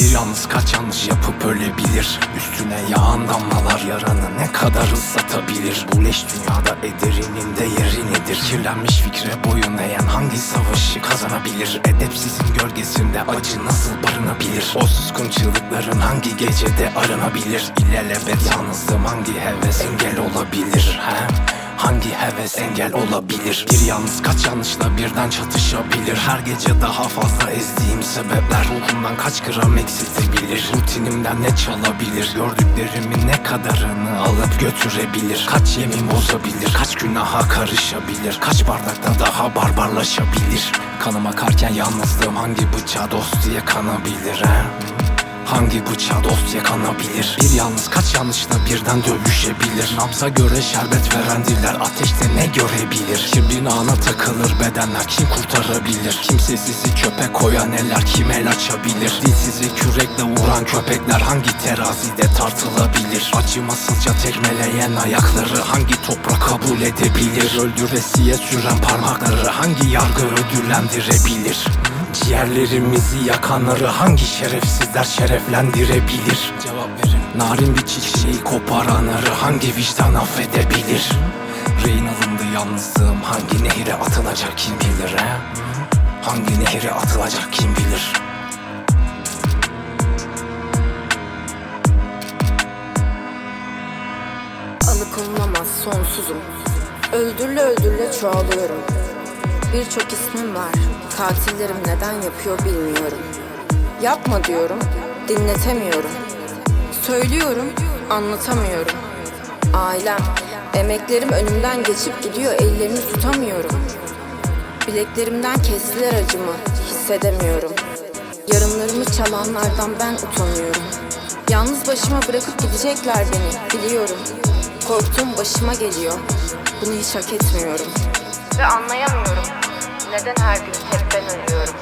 Bir yalnız kaç yanlış yapıp ölebilir? Üstüne yağan damlalar yaranı ne kadar ıslatabilir? Bu leş dünyada ederinin de yeri nedir? Kirlenmiş fikre boyun eğen hangi savaşı kazanabilir? Edepsizin gölgesinde acı nasıl barınabilir? O suskun çığlıkların hangi gecede aranabilir? İlelebet yalnızlığım hangi heves engel olabilir? He? Hangi heves engel olabilir. Bir yalnız kaç yanlışla birden çatışabilir. Her gece daha fazla ezdiğim sebepler Ruhumdan kaç gram eksiltebilir Rutinimden ne çalabilir? Gördüklerimin ne kadarını alıp götürebilir? Kaç yemin bozabilir? Kaç günaha karışabilir? Kaç bardakta daha barbarlaşabilir? Kanım akarken yalnızlığım hangi bıçağı dost diye kanabilir he? Hangi bıçağı dost yakanabilir? Bir yalnız kaç yanlışla birden dövüşebilir? Nabza göre şerbet veren diller Ateşte ne görebilir? Kimin ana takılır bedenler Kim kurtarabilir? Kimsesizi çöpe koyan eller Kim el açabilir? Dilsizi kürekle vuran köpekler Hangi terazide tartılabilir? Acımasızca tekmeleyen ayakları Hangi toprak kabul edebilir? Öldüresiye süren parmakları Hangi yargı ödüllendirebilir Ciğerlerimizi yakanları hangi şerefsizler şereflendirebilir? Cevap verin. Narin bir çiçeği koparanları hangi vicdan affedebilir? Rehin alındı yalnızlığım hangi nehire atılacak kim bilir he? Hangi nehire atılacak kim bilir? Alıkonulmaz sonsuzum Öldürle öldürle çoğalıyorum Birçok ismim var. Katillerim neden yapıyor bilmiyorum. Yapma diyorum Dinletemiyorum. Söylüyorum Anlatamıyorum. Ailem Emeklerim önümden geçip gidiyor Ellerini tutamıyorum. Bileklerimden kestiler acımı Hissedemiyorum. Yarınlarımı çalanlardan ben utanıyorum. Yalnız başıma bırakıp gidecekler beni Biliyorum. Korktuğum başıma geliyor. Bunu hiç hak etmiyorum. Ve anlayamıyorum neden her gün hep ben ölüyorum?